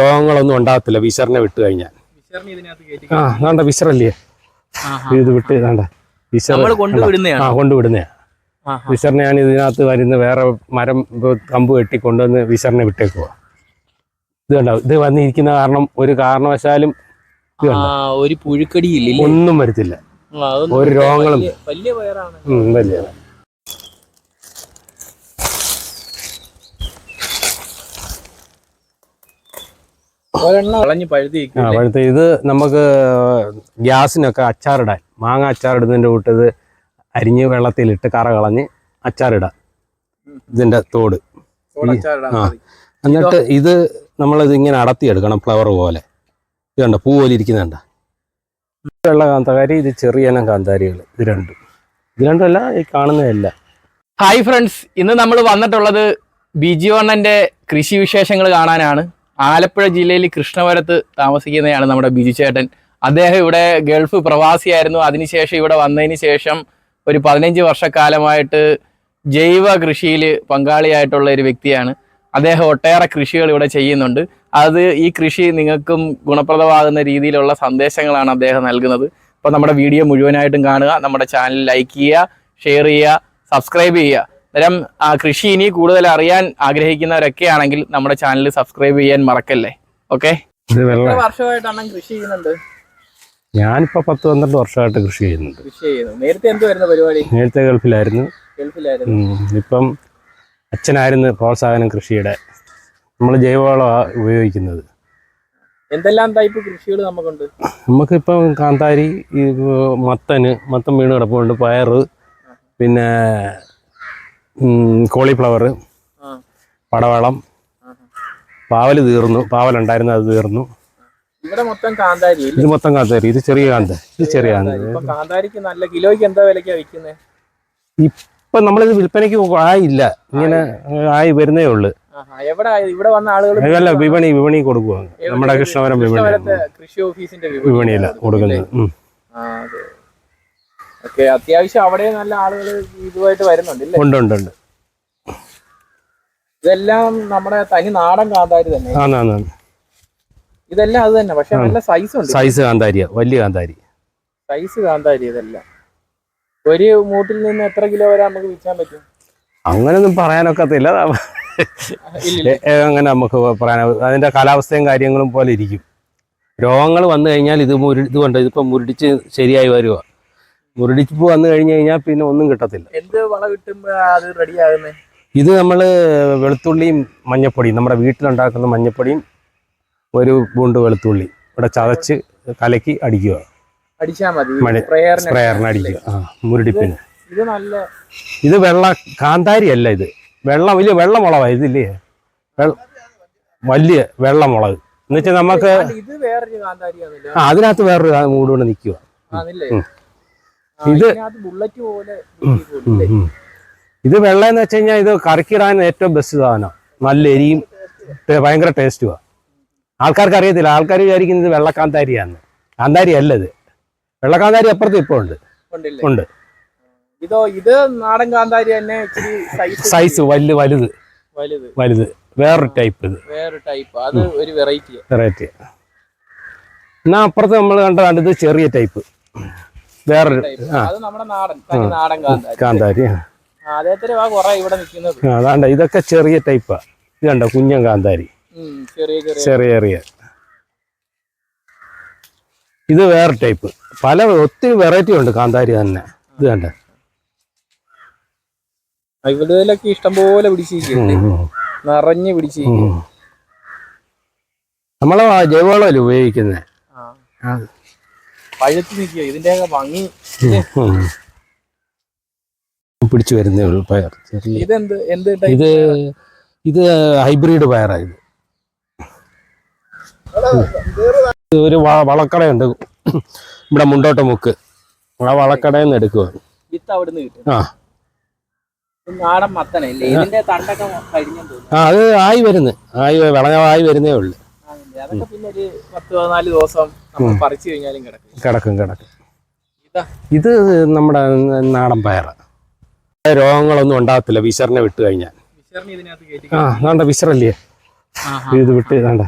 രോഗങ്ങളൊന്നും ഉണ്ടാകത്തില്ല. വിശറിനെ വിട്ട് കഴിഞ്ഞാൽ. ആ വേണ്ട വിശറല്ലേ? ഇത് വിട്ട് വേണ്ട. വിശർ ആ കൊണ്ടുവിടുന്നതാ വിശറിനെയാണ് ഇതിനകത്ത് വരുന്ന വേറെ മരം കമ്പ് കെട്ടി കൊണ്ടുവന്ന് വിശറിനെ വിട്ടേക്കുക ഇത് കണ്ടോ? ഇത് വന്നിരിക്കുന്ന കാരണം ഒരു കാരണവശാലും ഇത് കണ്ടോ? ഒരു പുഴുക്കടിയില്ലേ ഒന്നും വരത്തില്ല. ഒരു രോഗങ്ങളും വലിയ വലിയ ഒരെണ്ണം കളഞ്ഞ് പഴുതി ആ ഇത് നമുക്ക് ഗ്യാസിനൊക്കെ അച്ചാറിടാൻ. മാങ്ങ അച്ചാറിടുന്നതിന്റെ കൂട്ടത് അരിഞ്ഞ് വെള്ളത്തിലിട്ട് കറ കളഞ്ഞ് അച്ചാറിടാം. ഇതിന്റെ തോട്. ആ. എന്നിട്ട് ഇത് നമ്മളിത് ഇങ്ങനെ അടത്തിയെടുക്കണം ഫ്ലവർ പോലെ. ഇത് കണ്ട പൂ പോലെ ഇരിക്കുന്നുണ്ട വെള്ള കാന്താരി ഇത് ചെറിയ ഇനം കാന്താരികൾ. ഇത് രണ്ടും. ഇത് രണ്ടുമല്ല ഈ കാണുന്നതല്ല ഹായ് ഫ്രണ്ട്സ് ഇന്ന് നമ്മൾ വന്നിട്ടുള്ളത് ബിജി കൃഷി വിശേഷങ്ങൾ കാണാനാണ്. ആലപ്പുഴ ജില്ലയിൽ കൃഷ്ണപുരത്ത് താമസിക്കുന്നതാണ് നമ്മുടെ ബിജു ചേട്ടൻ. അദ്ദേഹം ഇവിടെ ഗൾഫ് പ്രവാസിയായിരുന്നു. അതിനുശേഷം ഇവിടെ വന്നതിന് ശേഷം ഒരു പതിനഞ്ച് വർഷക്കാലമായിട്ട് ജൈവ കൃഷിയിൽ പങ്കാളിയായിട്ടുള്ള ഒരു വ്യക്തിയാണ്. അദ്ദേഹം ഒട്ടേറെ കൃഷികൾ ഇവിടെ ചെയ്യുന്നുണ്ട്. അത് ഈ കൃഷി നിങ്ങൾക്കും ഗുണപ്രദമാകുന്ന രീതിയിലുള്ള സന്ദേശങ്ങളാണ് അദ്ദേഹം നൽകുന്നത്. അപ്പോൾ നമ്മുടെ വീഡിയോ മുഴുവനായിട്ടും കാണുക നമ്മുടെ ചാനൽ ലൈക്ക് ചെയ്യുക ഷെയർ ചെയ്യുക സബ്സ്ക്രൈബ് ചെയ്യുക. അന്നേരം ആ കൃഷി ഇനി കൂടുതൽ അറിയാൻ ആഗ്രഹിക്കുന്നവരൊക്കെ ആണെങ്കിൽ നമ്മുടെ ചാനൽ സബ്സ്ക്രൈബ് ചെയ്യാൻ മറക്കല്ലേ? ഓക്കെ ഞാനിപ്പോ വർഷമായിട്ടാണ് കൃഷി ചെയ്യുന്നുണ്ട് ഞാനിപ്പോൾ പത്ത് പന്ത്രണ്ട് വർഷമായിട്ട് കൃഷി ചെയ്യുന്നുണ്ട്. കൃഷി ചെയ്യുന്നു. നേരത്തെ എന്തുവായിരുന്നു പരിപാടി? നേരത്തെ ഗൾഫിലായിരുന്നു. ഇപ്പം അച്ഛനായിരുന്നു പ്രോത്സാഹനം കൃഷിയുടെ. നമ്മൾ ജൈവവളമാണ് ഉപയോഗിക്കുന്നത്. എന്തെല്ലാം ടൈപ്പ് കൃഷികൾ നമുക്കുണ്ട്? നമുക്കിപ്പം കാന്താരി മത്തന് മത്തൻ വീണ് കിടപ്പുണ്ട് പയറ് പിന്നെ കോളിഫ്ലവർ. പടവളം പാവൽ തീർന്നു. പാവലുണ്ടായിരുന്നു അത് തീർന്നു. ഇവിടെ മൊത്തം കാന്താരി ഇത് മൊത്തം കാന്താരി. ഇത് ചെറിയ കാന്ത. ഇത് ചെറിയ കാന്താരിക്ക് നല്ല കിലോയ്ക്ക് എന്താ വിലക്കാ വിൽക്കുന്നത് ഇപ്പൊ നമ്മളിത് വിൽപ്പനയ്ക്ക് ആയില്ല. ഇങ്ങനെ ആയി. വരുന്നേ ഉള്ളു? ഇവിടെ വന്ന ആളുകൾ വിപണി വിപണി കൊടുക്കുക നമ്മുടെ കൃഷ്ണവരം വിപണി കൃഷി ഓഫീസിന്റെ വിപണിയല്ല വിപണിയില കൊടുക്കുന്നത്. ഓക്കെ അത്യാവശ്യം അവിടെ നല്ല ആളുകൾ ഇതുമായിട്ട് വരുന്നുണ്ട് ഉണ്ട് ഉണ്ട് ഉണ്ട്. ഇതെല്ലാം നമ്മുടെ തനി നാടൻ കാന്താരി തന്നെ. ഇതെല്ലാം അത് തന്നെ പക്ഷെ നല്ല സൈസ് ഉണ്ട്. സൈസ് കാന്താരിയ വലിയ കാന്താരി. സൈസ് കാന്താരി ഇതെല്ലാം. ഒരു മൂട്ടിൽ നിന്ന് എത്ര കിലോ വരെ നമുക്ക് വിൽക്കാൻ പറ്റും? അങ്ങനെയൊന്നും പറയാനൊക്കത്തില്ല. അങ്ങനെ നമുക്ക് പറയാൻ അതിന്റെ കാലാവസ്ഥയും കാര്യങ്ങളും പോലെ ഇരിക്കും. രോഗങ്ങൾ വന്നു കഴിഞ്ഞാൽ ഇത് മുരു ഇത് കൊണ്ട് ഇതിപ്പോൾ മുരടിച്ച് ശരിയായി വരുക മുരടിപ്പ് വന്നു കഴിഞ്ഞു കഴിഞ്ഞാൽ പിന്നെ ഒന്നും കിട്ടത്തില്ല. എന്ത് വളം അത് റെഡി ആകുന്നേ? ഇത് നമ്മൾ വെളുത്തുള്ളിയും മഞ്ഞപ്പൊടിയും നമ്മുടെ വീട്ടിലുണ്ടാക്കുന്ന മഞ്ഞപ്പൊടിയും ഒരു ബൂണ്ട് വെളുത്തുള്ളി ഇവിടെ ചതച്ച് കലക്കി അടിക്കുക. മതി. സ്പ്രേയറിന് അടിക്കുക. ആ മുരടിപ്പിന്. ഇത് നല്ല ഇത് വെള്ള കാന്താരി അല്ല ഇത്. വെള്ളം വലിയ വെള്ളമുളകാണ് ഇതില്ലേ? വലിയ വെള്ളമുളക്. എന്ന് വെച്ചാൽ നമുക്ക് അതിനകത്ത് വേറൊരു മൂടുകൊണ്ട് നിക്കുക നിൽക്കുക ഇത് ബുള്ളറ്റ് പോലെ? ഇത് വെള്ള എന്ന് വെച്ച് കഴിഞ്ഞാൽ ഇത് കറക്കിടാൻ ഏറ്റവും ബെസ്റ്റ് സാധനം. നല്ല എരിയും ഭയങ്കര ടേസ്റ്റുമാണ് ആൾക്കാർക്ക് അറിയത്തില്ല. ആൾക്കാർ വിചാരിക്കുന്നത് ഇത് വെള്ളക്കാന്താരിയാണ് കാന്താരി അല്ല ഇത് വെള്ളക്കാന്താരി അപ്പുറത്ത് ഇപ്പോൾ ഉണ്ട്. ഉണ്ട്. ഇതോ ഇത് നാടൻ കാന്താരി തന്നെ സൈസ് വലുത് വലുത്. വലുത്. വേറൊരു ടൈപ്പ് ഇത്. വേറെ ടൈപ്പ് അത് ഒരു വെറൈറ്റി വെറൈറ്റി എന്നാ അപ്പുറത്ത് നമ്മൾ കണ്ടതാണ് ഇത് ചെറിയ ടൈപ്പ് വേറൊരു കാന്താരി. അതാണ്ട ഇതൊക്കെ ചെറിയ ടൈപ്പാ ഇത് കണ്ടോ കുഞ്ഞൻ കാന്താരി? ചെറിയ ചെറിയ. ഇത് വേറെ ടൈപ്പ് പല ഒത്തിരി വെറൈറ്റി ഉണ്ട് കാന്താരി തന്നെ. ഇത് കണ്ട? ഇവിടെയൊക്കെ ഇഷ്ടംപോലെ നിറഞ്ഞു പിടിച്ചിരിക്കും നമ്മളെ ജൈവവളമല്ലേ ഉപയോഗിക്കുന്നത് ആ. പഴുത്ത് നിൽക്കുക ഇതിന്റെയൊക്കെ ഭംഗി. പിടിച്ചു വരുന്നേ ഉള്ളൂ പയർ. ഇതെന്ത്? എന്ത് ഇത് ഇത് ഹൈബ്രിഡ് പയറായത് ഒരു വളക്കടയുണ്ട്. ഇവിടെ മുണ്ടോട്ട് മുക്ക്. ആ വളക്കടയിൽ നിന്ന് എടുക്കുക വിത്ത് അവിടുന്ന് കിട്ടും. ആ. നാടൻ മത്തനല്ലേ ഇതിന്റെ തണ്ടൊക്കെ ആ അത് ആയി വരുന്നു. ആയി വിളഞ്ഞായി വരുന്നേ ഉള്ളു. ആണല്ലേ? അതൊക്കെ പിന്നെ ഒരു പത്ത് പതിനാല് ദിവസം പറിച്ചു കഴിഞ്ഞാലും കിടക്കും. കിടക്കും കിടക്കും. ഇതാ. നമ്മുടെ നാടൻ പയറ് രോഗങ്ങളൊന്നും ഉണ്ടാകത്തില്ല വിശറിനെ വിട്ട് കഴിഞ്ഞാൽ. ആ വേണ്ട വിശറല്ലേ? ഇത് വിട്ട് വേണ്ട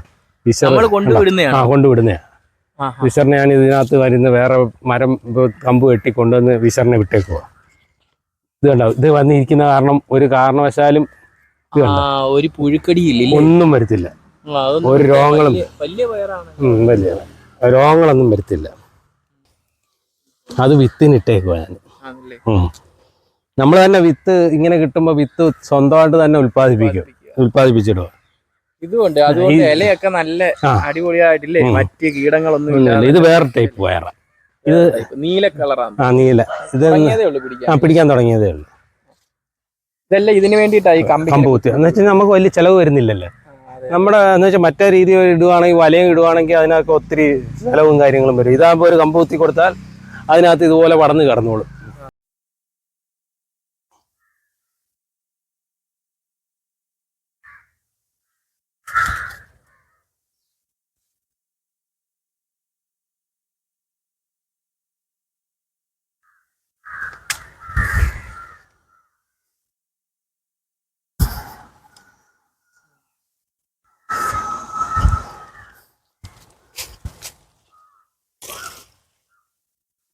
വിശർ ആ കൊണ്ടുവിടുന്നതാണ് വിശറിനെ ഞാൻ ഇതിനകത്ത് വരുന്ന വേറെ മരം കമ്പ് കെട്ടി കൊണ്ടുവന്ന് വിശറിനെ വിട്ടേക്കുക ഇത് കണ്ടോ? ഇത് വന്നിരിക്കുന്ന കാരണം ഒരു കാരണവശാലും ഇത് കണ്ടോ. ഒരു പുഴുക്കടിയില്ലേ ഒന്നും വരത്തില്ല. ഒരു രോഗങ്ങളും വലിയ വലിയ രോഗങ്ങളൊന്നും വരത്തില്ല. അത് വിത്തിനിട്ടേക്കുക ഞാൻ. നമ്മൾ തന്നെ വിത്ത് ഇങ്ങനെ കിട്ടുമ്പോൾ വിത്ത് സ്വന്തമായിട്ട് തന്നെ ഉൽപ്പാദിപ്പിക്കും. ഉൽപ്പാദിപ്പിച്ചിടുക ഇതുകൊണ്ട് അതുകൊണ്ട് ഇലയൊക്കെ നല്ല. അടിപൊളിയായിട്ടില്ലേ? മറ്റ് കീടങ്ങളൊന്നും ഇല്ല ഇത് വേറെ ടൈപ്പ് വേറെ ഇത് നീല കളറാണ്. ആ നീല. ഇത് ആ പിടിക്കാൻ തുടങ്ങിയതേ ഉള്ളൂ. ഇതല്ല ഇതിന് വേണ്ടിയിട്ടായി കമ്പി കമ്പ് കുത്തി. എന്ന് വെച്ചാൽ നമുക്ക് വലിയ ചിലവ് വരുന്നില്ലല്ലോ. നമ്മുടെ എന്ന് വെച്ചാൽ മറ്റേ രീതി ഇടുവാണെങ്കിൽ വലയും ഇടുവാണെങ്കിൽ അതിനകത്ത് ഒത്തിരി സ്ഥലവും കാര്യങ്ങളും വരും. ഇതാകുമ്പോൾ ഒരു കമ്പ് കുത്തി കൊടുത്താൽ അതിനകത്ത് ഇതുപോലെ പടന്ന് കിടന്നോളും.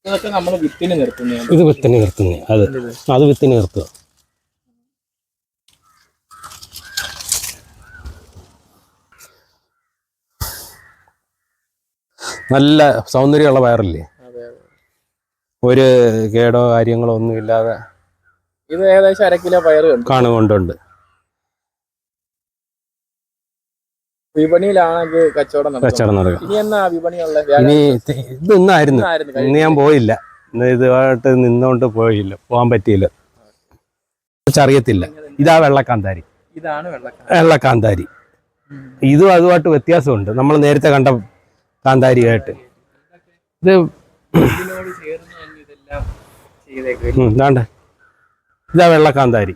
ഇതൊക്കെ നമ്മൾ വിത്തിന് ഇത് വിത്തിന് നിർത്തുന്നത് അത്. അത് വിത്തിന് നിർത്തുക. നല്ല സൗന്ദര്യമുള്ള വയറില്ലേ ഒരു കേടോ കാര്യങ്ങളോ ഒന്നും ഇല്ലാതെ ഇത് ഏകദേശം അര കിലോ കണ്ടു. കാണുകൊണ്ടുണ്ട് വിപണിയിലാണെങ്കിൽ കച്ചവടം കച്ചവടം നടക്കുക ഇനി എന്നാ വിപണിയുള്ള ഇനി ഇതൊന്നായിരുന്നു. ഇന്ന് ഞാൻ പോയില്ല. ഇന്ന് ഇതുമായിട്ട് നിന്നോണ്ട് പോയില്ല. പോകാൻ പറ്റിയില്ല. അറിയത്തില്ല. ഇതാ വെള്ളക്കാന്താരി. ഇതാണ് വെള്ളക്കാന്താരി. ഇതും അതുമായിട്ട് വ്യത്യാസമുണ്ട്. നമ്മൾ നേരത്തെ കണ്ട കാന്താരിയായിട്ട്. ഇത് ഇതാണ്ട്. ഇതാ വെള്ളക്കാന്താരി.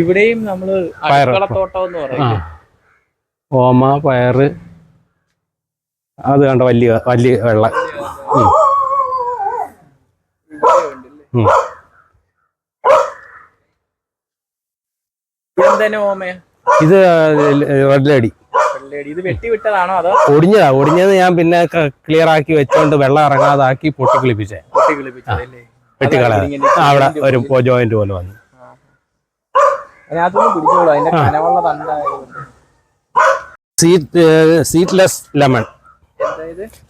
ഇവിടെയും നമ്മൾ. അടുക്കളത്തോട്ടം എന്ന് പറയും. ഓമ പയറ്. അത് കണ്ട വലിയ വലിയ വെള്ള. ഇത് അതോ ഒടിഞ്ഞതാ ഒടിഞ്ഞത് ഞാൻ പിന്നെ ക്ലിയർ ആക്കി വെച്ചോണ്ട് വെള്ളം ഇറങ്ങാതാക്കി പൊട്ടിക്കിളിപ്പിച്ചേ. പൊട്ടി കിളിപ്പിച്ചതല്ലേ വെട്ടിക്കളയാ അവിടെ ഒരു ജോയിന്റ് പോലെ വന്നു. അതിനകത്തൊന്നും പിടിച്ചോളൂ. അതിന്റെ കനവുള്ള seed seedless lemon.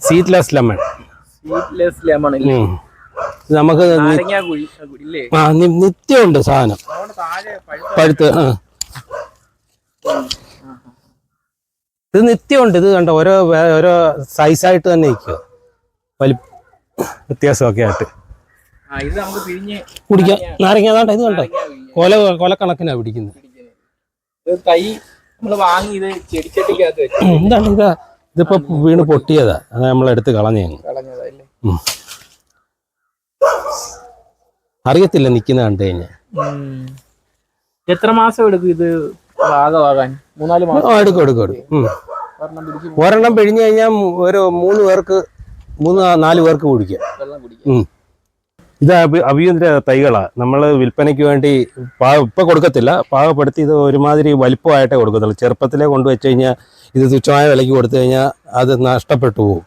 Seedless lemon. Seedless lemon നമുക്ക് ആ നിത്യമുണ്ട് സാധനം. പഴുത്ത ആ. ഇത് നിത്യമുണ്ട്. ഇത് കണ്ടോ ഓരോ ഓരോ സൈസായിട്ട് തന്നെ ഇരിക്കുക വലി വ്യത്യാസമൊക്കെ ആയിട്ട്. കുടിക്കാം. നാരങ്ങ അതാണ്ട് ഇത് കണ്ടോ? കൊല കൊലക്കണക്കിനാണ് പിടിക്കുന്നത് തൈ നമ്മൾ വാങ്ങി ഇത് ചെടിച്ചട്ടിക്കകത്ത് എന്താണ് ഇതാ? ഇതിപ്പോ വീണ് പൊട്ടിയതാ. അത് നമ്മളെടുത്ത് കളഞ്ഞു. അറിയത്തില്ല നിക്കുന്ന കണ്ടു കഴിഞ്ഞാ. എത്ര മാസം എടുക്കും ഇത് ഭാഗമാകാൻ മൂന്നാൽ മാസം എടുക്കും എടുക്കും എടുക്കും. ഒരെണ്ണം പിഴിഞ്ഞു കഴിഞ്ഞാൽ ഒരു മൂന്ന് പേർക്ക് മൂന്ന് നാല് പേർക്ക് കുടിക്കാം. വെള്ളം കുടിക്കും. ഇത് അഭിയന്തര തൈകളാണ് തൈകളാ. നമ്മൾ വിൽപ്പനയ്ക്ക് വേണ്ടി പാ ഇപ്പം കൊടുക്കത്തില്ല. പാകപ്പെടുത്തി ഇത് ഒരുമാതിരി വലിപ്പമായിട്ടേ കൊടുക്കത്തുള്ളൂ. ചെറുപ്പത്തിലേ കൊണ്ടുവച്ച് കഴിഞ്ഞാൽ ഇത് തുച്ഛമായ വിലയ്ക്ക് കൊടുത്തു കഴിഞ്ഞാൽ അത് നഷ്ടപ്പെട്ടു പോകും.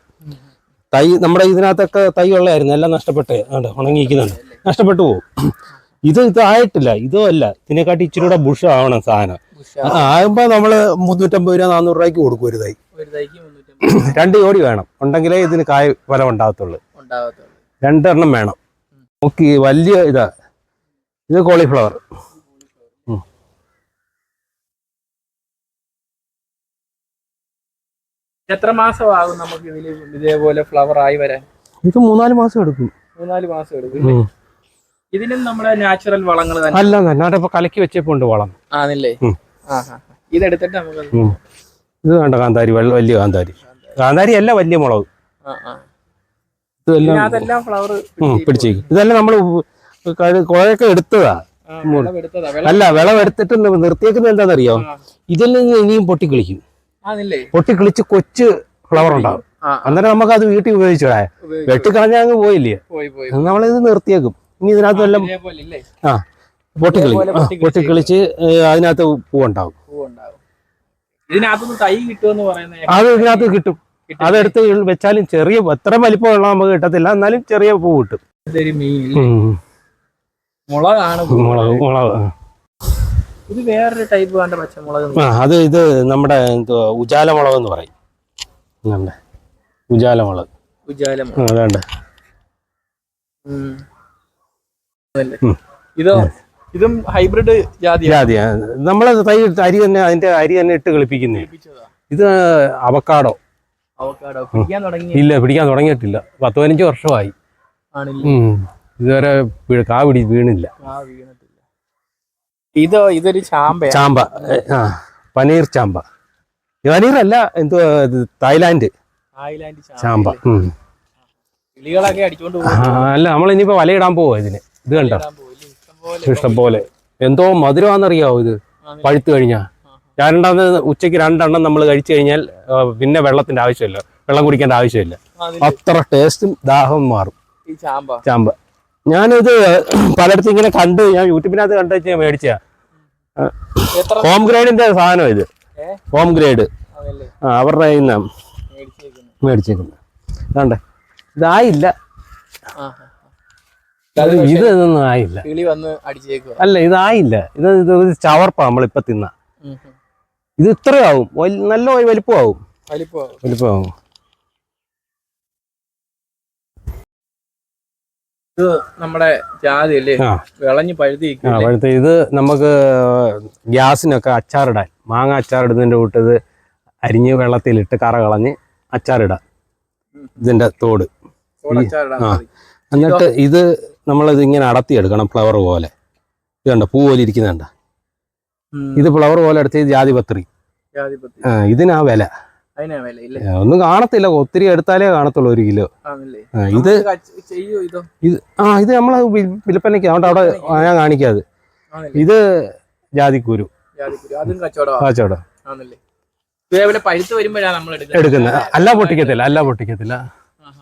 തൈ നമ്മുടെ ഇതിനകത്തൊക്കെ തൈ ഉള്ളതായിരുന്നു. എല്ലാം നഷ്ടപ്പെട്ടേ. ഉണ്ട് ഉണങ്ങിയിരിക്കുന്നുണ്ട്. നഷ്ടപ്പെട്ടു പോകും. ഇത് ഇതായിട്ടില്ല. ഇതും അല്ല. ഇതിനെക്കാട്ടി ഇച്ചിരി കൂടെ ബുഷ് ആവണം സാധനം ആകുമ്പോൾ നമ്മൾ മുന്നൂറ്റമ്പത് രൂപ നാനൂറ് രൂപയ്ക്ക് കൊടുക്കും ഒരു തൈ. രണ്ട് ജോഡി വേണം. ഉണ്ടെങ്കിലേ ഇതിന് കായ് ഫലം ഉണ്ടാകത്തുള്ളൂ. രണ്ടെണ്ണം വേണം. നോക്കി വലിയ ഇതാ ഇത് കോളിഫ്ലവർ. എത്ര മാസമാകും നമുക്ക് ഇതിന് ഇതേപോലെ ഫ്ലവർ ആയി വരാൻ? ഇത് മൂന്നാൽ മാസം എടുക്കും. മൂന്നാൽ മാസം എടുക്കും. ഇതിനും നമ്മുടെ നാച്ചുറൽ വളങ്ങൾ തന്നെ. അല്ല എന്നാണ്ട് ഇപ്പൊ കലക്കി വെച്ചപ്പോണ്ട് വളം. ആണല്ലേ? ഇതെടുത്തിട്ട് നമുക്ക് ഇത് വേണ്ട കാന്താരി വലിയ കാന്താരി. കാന്താരി അല്ല വലിയ മുളക്. ആ ആ. ഇതെല്ലാം ഫ്ലവർ പിടിച്ചേക്കും ഇതെല്ലാം നമ്മൾ കുഴയൊക്കെ എടുത്തതാ. അല്ല വിളവെടുത്തിട്ട് എടുത്തിട്ട് നിർത്തിയേക്കുന്നത് എന്താണെന്നറിയോ. ഇതിൽ നിന്ന് ഇനിയും പൊട്ടിക്കിളിക്കും. പൊട്ടി പൊട്ടിക്കിളിച്ച് കൊച്ച് ഫ്ലവർ ഉണ്ടാവും. അന്നേരം നമുക്ക് അത് വീട്ടിൽ ഉപയോഗിച്ചോടാ. വെട്ടിക്കളഞ്ഞാൽ അങ്ങ് പോയില്ലേ? പോയി പോയി നമ്മളിത് നിർത്തിയേക്കും. ഇനി ഇതിനകത്ത് വല്ല ആ പൊട്ടിക്കിളി പൊട്ടിക്കിളിച്ച് അതിനകത്ത് പൂവുണ്ടാവും. അത് ഇതിനകത്ത് കിട്ടും. അതെടുത്ത് വെച്ചാലും ചെറിയ എത്ര വലിപ്പമുള്ള നമുക്ക് കിട്ടത്തില്ല. എന്നാലും ചെറിയ പൂ കിട്ടും. മുളകാണ് മുളക് മുളക്. ഇത് വേറൊരു ടൈപ്പ് പച്ചമുളക്. ആ അത് ഇത് നമ്മുടെ എന്തുവാ ഉജാല മുളക് എന്ന് പറയും. ഉജാല മുളക് ഉജാലം അതാണ്ട്. ഇതോ? ഇതും ഹൈബ്രിഡ് ജാതി ജാതിയാ. നമ്മളെ തൈ അരി തന്നെ അതിന്റെ അരി തന്നെ ഇട്ട് കളിപ്പിക്കുന്നേ ഇത് അവക്കാടോ. ഇല്ല പിടിക്കാൻ തുടങ്ങിയിട്ടില്ല. പത്ത് പതിനഞ്ച് വർഷമായി. ഇതുവരെ കാ പിടി വീണില്ല. ഇത് ഇതൊരു ചാമ്പ. ചാമ്പ ആ പനീർ ചാമ്പ. പനീർ അല്ല എന്തോ തായ്ലാന്റ്. ചാമ്പ അല്ല നമ്മൾ ഇനിയിപ്പോ വലയിടാൻ പോവാ ഇതിന്. ഇത് കണ്ടോ? ഇഷ്ടം പോലെ എന്തോ മധുരമാണെന്നറിയാവോ ഇത്? പഴുത്തു കഴിഞ്ഞാ. രണ്ടെണ്ണം ഉച്ചയ്ക്ക് രണ്ടെണ്ണം നമ്മൾ കഴിച്ചു കഴിഞ്ഞാൽ പിന്നെ വെള്ളത്തിന്റെ ആവശ്യമില്ല. വെള്ളം കുടിക്കേണ്ട ആവശ്യമില്ല. അത്ര ടേസ്റ്റും ദാഹവും മാറും. ചാമ്പ. ഞാനിത് പലയിടത്തും ഇങ്ങനെ കണ്ട് ഞാൻ യൂട്യൂബിനകത്ത് കണ്ടു വെച്ചാൽ മേടിച്ച ഹോം ഗ്രേഡിന്റെ സാധനം ഇത്. ഹോം ഗ്രേഡ് ആ അവരുടെ കയ്യിൽ നിന്നാ മേടിച്ചേക്കുന്നത് അതാണ്ട് ഇതായില്ല. ഇത് ഇത് ഇതൊന്നും ആയില്ല. അല്ല ഇതായില്ല. ഇത് ഇത് ചവർപ്പാ നമ്മളിപ്പോ തിന്ന. ഇത് ഇത്രയാവും. ആവും നല്ല വലിപ്പമാവും. ആവും വലിപ്പമാവും. ഇത് നമ്മുടെ ജാതി അല്ലേ ആ. വിളഞ്ഞ് പഴുതി ആ ഇത് നമുക്ക് ഗ്യാസിനൊക്കെ അച്ചാറിടാൻ. മാങ്ങ അച്ചാറിടുന്നതിന്റെ കൂട്ടത് അരിഞ്ഞ് വെള്ളത്തിലിട്ട് കറ കളഞ്ഞ് അച്ചാറിടാൻ ഇതിന്റെ തോട്. ആ. എന്നിട്ട് ഇത് നമ്മളിത് ഇങ്ങനെ അടത്തിയെടുക്കണം ഫ്ലവർ പോലെ. ഇത് കണ്ടോ? പൂ പോലെ ഇരിക്കുന്നുണ്ട. ഇത് ഫ്ലവർ പോലെ അടിച്ച ജാതിപത്രി ഇതിനാ വില. ഒന്നും കാണത്തില്ല. ഒത്തിരി എടുത്താലേ കാണത്തുള്ളൂ ഒരു കിലോ. ഇത് ഇതോ? ആ ഇത് നമ്മളെ വിൽപ്പനയ്ക്ക്. അതുകൊണ്ട് അവിടെ ഞാൻ കാണിക്കാതെ. ഇത് ജാതിക്കുരു. കച്ചവടം. എടുക്കുന്നത്. അല്ല? പൊട്ടിക്കത്തില്ല. അല്ല പൊട്ടിക്കത്തില്ല.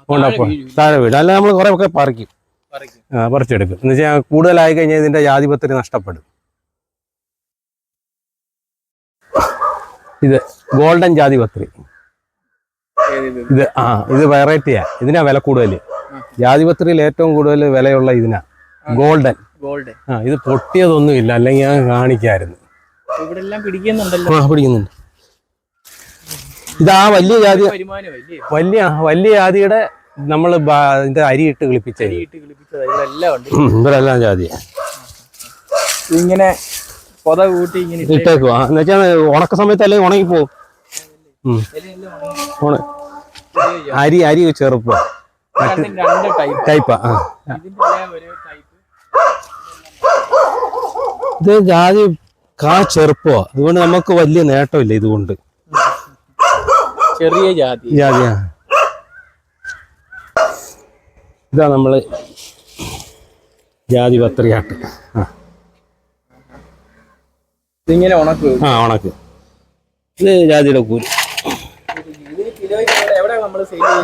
കൊണ്ടപ്പോ താഴെ വീട് അല്ല നമ്മൾ കുറെ ഒക്കെ പറിക്കും. പറിച്ചെടുക്കും. എന്ന് വെച്ചാൽ കൂടുതലായി കഴിഞ്ഞാൽ ഇതിന്റെ ജാതിപത്രി നഷ്ടപ്പെടും. ഇത് ഗോൾഡൻ ജാതി പത്രി. ഇത്? ആ ഇത് വെറൈറ്റിയാ ഇതിനാ വില കൂടുതൽ ജാതിപത്രിയിൽ ഏറ്റവും കൂടുതൽ വിലയുള്ള ഇതിനാ. ഗോൾഡൻ. ഗോൾഡൻ. ആ ഇത് പൊട്ടിയതൊന്നുമില്ല. അല്ലെങ്കിൽ ഞാൻ കാണിക്കായിരുന്നു. പിടിക്കുന്നുണ്ടല്ലോ. ആ പിടിക്കുന്നുണ്ട്. ഇതാ വലിയ ജാതി വലിയ വലിയ ജാതിയുടെ നമ്മൾ അരി കിളിപ്പിച്ചത്. ഉണ്ട്. ഇവരെല്ലാം ജാതിയാ. ഇങ്ങനെ പൊത കൂട്ടി ഇങ്ങനെ ഇട്ടേ- ഇട്ടേക്കുവാ. എന്ന് വെച്ചാൽ ഉണക്ക സമയത്ത് അല്ലെങ്കിൽ ഉണങ്ങി പോകും അരി അരി ചെറുപ്പ. ടൈപ്പ് ഇത് ജാതി കാ ചെറുപ്പോ. അതുകൊണ്ട് നമുക്ക് വലിയ നേട്ടമില്ല ഇതുകൊണ്ട്. ചെറിയ ജാതി. ജാതിയാ. ഇതാ നമ്മൾ ജാതി പത്രിയാട്ട് ആ. ഇതിങ്ങനെ ഉണക്ക് ആ ഉണക്ക്. ഇത് ജാതിയുടെ കൂലി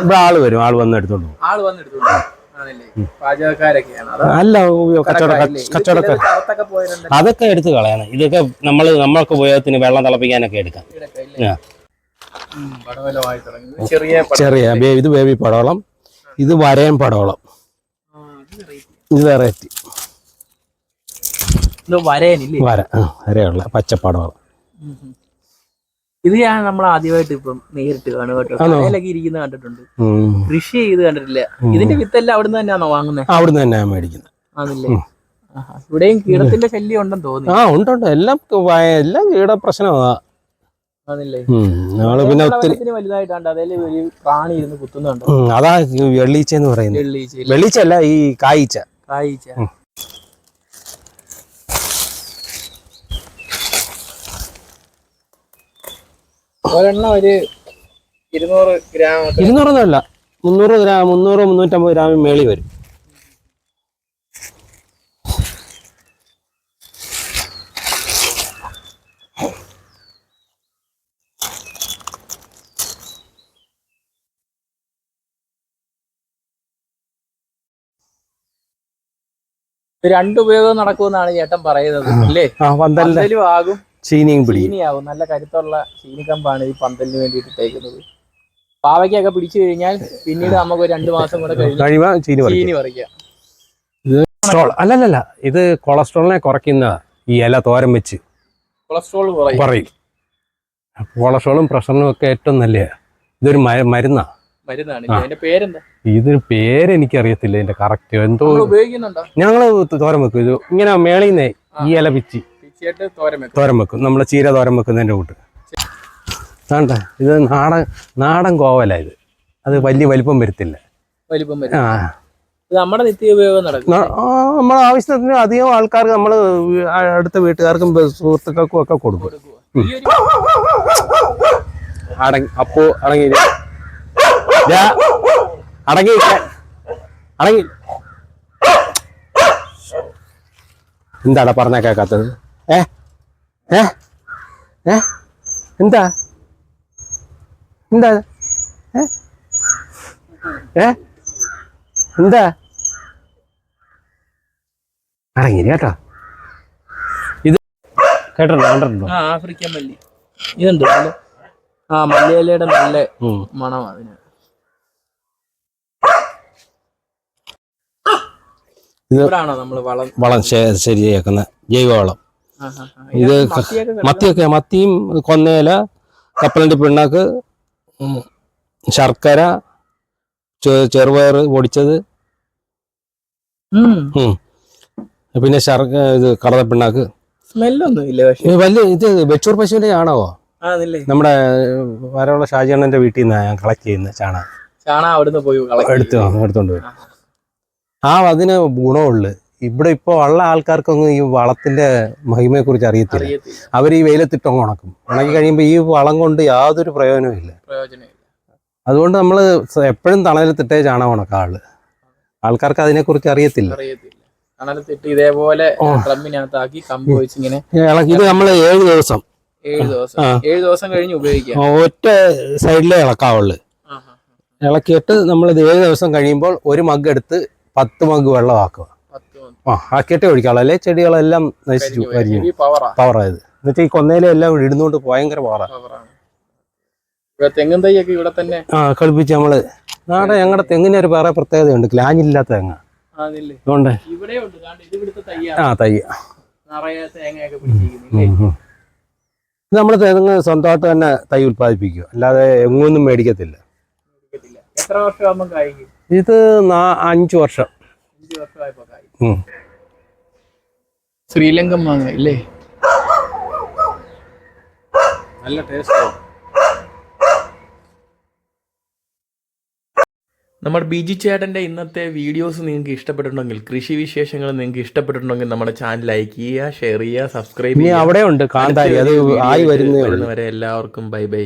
ഇവിടെ ആൾ വരും. ആൾ വന്ന് എടുത്തോണ്ട് ആൾ വന്ന് എടുത്തോണ്ട് അല്ല കച്ചവട കച്ചവടക്കാർ. അതൊക്കെ എടുത്തു കളയണം. ഇതൊക്കെ നമ്മൾ നമ്മൾക്ക് ഉപയോഗത്തിന് വെള്ളം തിളപ്പിക്കാനൊക്കെ എടുക്കാം. ചെറിയ ഇത് ബേബി പടവളം. ഇത് വരയൻ പടവളം. ആ, ഇത് വെറൈറ്റി വരയനില്ലേ വര വരയുള്ള പച്ചപ്പടവളം. ഇത് ഞാൻ നമ്മൾ ആദ്യമായിട്ട് ഇപ്പം നേരിട്ട് കാണുക കേട്ടോ കടയിലൊക്കെ ഇരിക്കുന്ന കണ്ടിട്ടുണ്ട്. കൃഷി ചെയ്ത് കണ്ടിട്ടില്ല. ഇതിന്റെ വിത്തെല്ലാം അവിടുന്ന് തന്നെയാണോ വാങ്ങുന്നത് അവിടുന്ന് തന്നെയാണ് മേടിക്കുന്നത്. ആണല്ലേ? ഇവിടെയും കീടത്തിന്റെ ശല്യം ഉണ്ടെന്ന് തോന്നുന്നു. ആ ഉണ്ട് ഉണ്ട്. എല്ലാം എല്ലാം കീട പ്രശ്നമാ. പിന്നെ ഒത്തിരി അതാ വെള്ളീച്ച എന്ന് പറയുന്നത്. വെള്ളീച്ച അല്ല ഈ കായ്ച്ച. കായ്ച്ച. ഒരെണ്ണം ഒരു ഇരുന്നൂറ് ഗ്രാം ഇരുന്നൂറൊന്നും അല്ല മുന്നൂറ് ഗ്രാം മുന്നൂറ് മുന്നൂറ്റമ്പത് ഗ്രാമിൽ മേളി വരും. രണ്ടുപയോഗം നടക്കുമെന്നാണ് ചേട്ടൻ പറയുന്നത് അല്ലേ? പന്തലും ആകും. ചീനിയും പിടിക്കും ചീനിയാവും. നല്ല കരുത്തുള്ള ചീനിക്കമ്പാണ് ഈ പന്തലിന് വേണ്ടിയിട്ട് ഇട്ടേക്കുന്നത് പാവയ്ക്കൊക്കെ പിടിച്ചു കഴിഞ്ഞാൽ പിന്നീട് നമുക്ക് രണ്ടു മാസം കൂടെ കഴിയുമ്പോൾ ചീനി പറിക്കും. ചീനി പറിക്കാം. കൊളസ്ട്രോൾ അല്ലല്ലല്ല ഇത് കൊളസ്ട്രോളിനെ കുറയ്ക്കുന്ന ഈ ഇല തോരൻ വെച്ച് കൊളസ്ട്രോൾ കുറയും. കൊളസ്ട്രോളും പ്രഷറിനും ഒക്കെ ഏറ്റവും നല്ല ഇതൊരു മരുന്നാ. ഇതിന് പേര് എനിക്കറിയത്തില്ല ഇതിന്റെ കറക്റ്റ് എന്തോ ഞങ്ങൾ തോരൻ വെക്കും. ഇത് ഇങ്ങനെ മേളിന്നേ ഈ ഇല പിച്ചി. പിച്ചിയായിട്ട് തോരൻ വെക്കും. തോരൻ വെക്കും. നമ്മളെ ചീര തോരൻ വെക്കുന്നതിന്റെ കൂട്ട്. വേണ്ട ഇത് നാടൻ നാടൻ കോവല ഇത്. അത് വലിയ വലിപ്പം വരുത്തില്ല. വലിപ്പം വരും. ആ. നമ്മുടെ നിത്യ ഉപയോഗം നടക്കും നമ്മളെ ആവശ്യത്തിന് അധികം ആൾക്കാർക്ക് നമ്മൾ അടുത്ത വീട്ടുകാർക്കും സുഹൃത്തുക്കൾക്കും ഒക്കെ കൊടുക്കും. അടങ്ങി അപ്പോ അടങ്ങി. അടങ്ങി. അടങ്ങി. എന്താടാ പറഞ്ഞ കേക്കാത്തത്? ഏ? ഏ? ഏ? എന്താ? എന്താ? ഏ? എന്താ? അടങ്ങി കേട്ടോ. ഇത് കേട്ടോ ആഫ്രിക്കൻ മല്ലി. ഇതുണ്ട്. ആ മല്ലിയിലയുടെ നല്ല. മണം അതിന്. ഇവിടാണോ നമ്മൾ വളം വളം ശരിയാക്കുന്ന ജൈവവളം. ഇത് മത്തിയൊക്കെ മത്തിയും കൊന്നയില കപ്പലണ്ടി പിണ്ണാക്ക് ശർക്കര ചെറുപയർ പൊടിച്ചത്. പിന്നെ ശർക്ക ഇത് കടല പിണ്ണാക്ക് വലിയ ഇത് വെച്ചൂർ പശുവിന്റെ ചാണകോ നമ്മുടെ വരവുള്ള ഷാജിയണ്ണന്റെ വീട്ടിൽ നിന്നാണ് ഞാൻ കളക്ട് ചെയ്യുന്ന ചാണകം. ചാണ അവിടുന്ന് പോയി കളക്ട് എടുത്ത് എടുത്തോണ്ട് വരും ആ അതിന് ഗുണമുള്ളു. ഇവിടെ ഇപ്പോൾ ഉള്ള ആൾക്കാർക്കൊന്നും ഈ വളത്തിന്റെ മഹിമയെ കുറിച്ച് അറിയത്തില്ല. അവർ ഈ വെയിലത്തിട്ടങ്ങ് ഉണക്കും. ഉണക്കി കഴിയുമ്പോൾ ഈ വളം കൊണ്ട് യാതൊരു പ്രയോജനവും ഇല്ല. അതുകൊണ്ട് നമ്മൾ എപ്പോഴും തണലത്തിട്ടേ ചാണകം ആൾ. ആൾക്കാർക്ക് അതിനെക്കുറിച്ച് അറിയത്തില്ല. ഇതേപോലെ. ഡ്രമ്മിനകത്താക്കി കമ്പ് വെച്ച് ഇങ്ങനെ ഇളക്കി ഇത് നമ്മൾ ഏഴ് ദിവസം. ഏഴ് ദിവസം. ഏഴ് ദിവസം കഴിഞ്ഞ് ഉപയോഗിക്കാം. ഒറ്റ സൈഡിലേ ഇളക്കാവുള്ളു. ഇളക്കിയിട്ട് നമ്മൾ ഇത് ഏഴ് ദിവസം കഴിയുമ്പോൾ ഒരു മഗ് എടുത്ത് പത്ത് മഗ് വെള്ളം ആ ഒഴിക്കാവുള്ളൂ അല്ലെ? ചെടികളെല്ലാം നശിച്ചു പവറാ പവറായത് എന്നിട്ട് ഈ കൊന്നയിലെല്ലാം ഇടുന്നോണ്ട് ഭയങ്കര പവറാ പവറാണ് തെങ്ങും തൈയൊക്കെ ഇവിടെ തന്നെ? ആ കളിപ്പിച്ച് നമ്മൾ നാടെ ഞങ്ങളുടെ തെങ്ങിന് ഒരു വേറെ പ്രത്യേകതയുണ്ട്. ക്ലാഞ്ഞില്ലാത്ത തെങ്ങ. അതുകൊണ്ട് ആ തൈ. ഇത് നമ്മൾ തെങ്ങ് സ്വന്തമായിട്ട് തന്നെ തൈ ഉത്പാദിപ്പിക്കും അല്ലാതെ എങ്ങൊന്നും മേടിക്കത്തില്ല. എത്ര ഇത് അഞ്ചു വർഷം. ഉം. ശ്രീലങ്കൻ മാങ്ങ ഇല്ലേ നല്ല ടേസ്റ്റ് നമ്മുടെ ബിജി ചേട്ടന്റെ ഇന്നത്തെ വീഡിയോസ് നിങ്ങൾക്ക് ഇഷ്ടപ്പെട്ടിട്ടുണ്ടെങ്കിൽ കൃഷി വിശേഷങ്ങൾ നിങ്ങൾക്ക് ഇഷ്ടപ്പെട്ടിട്ടുണ്ടെങ്കിൽ നമ്മുടെ ചാനൽ ലൈക്ക് ചെയ്യുക ഷെയർ ചെയ്യുക സബ്സ്ക്രൈബ് ഇനി ചെയ്യുക. അവിടെ ഉണ്ട് കാന്താരി അത് ആയി വരുന്നവരെ എല്ലാവർക്കും ബൈ ബൈ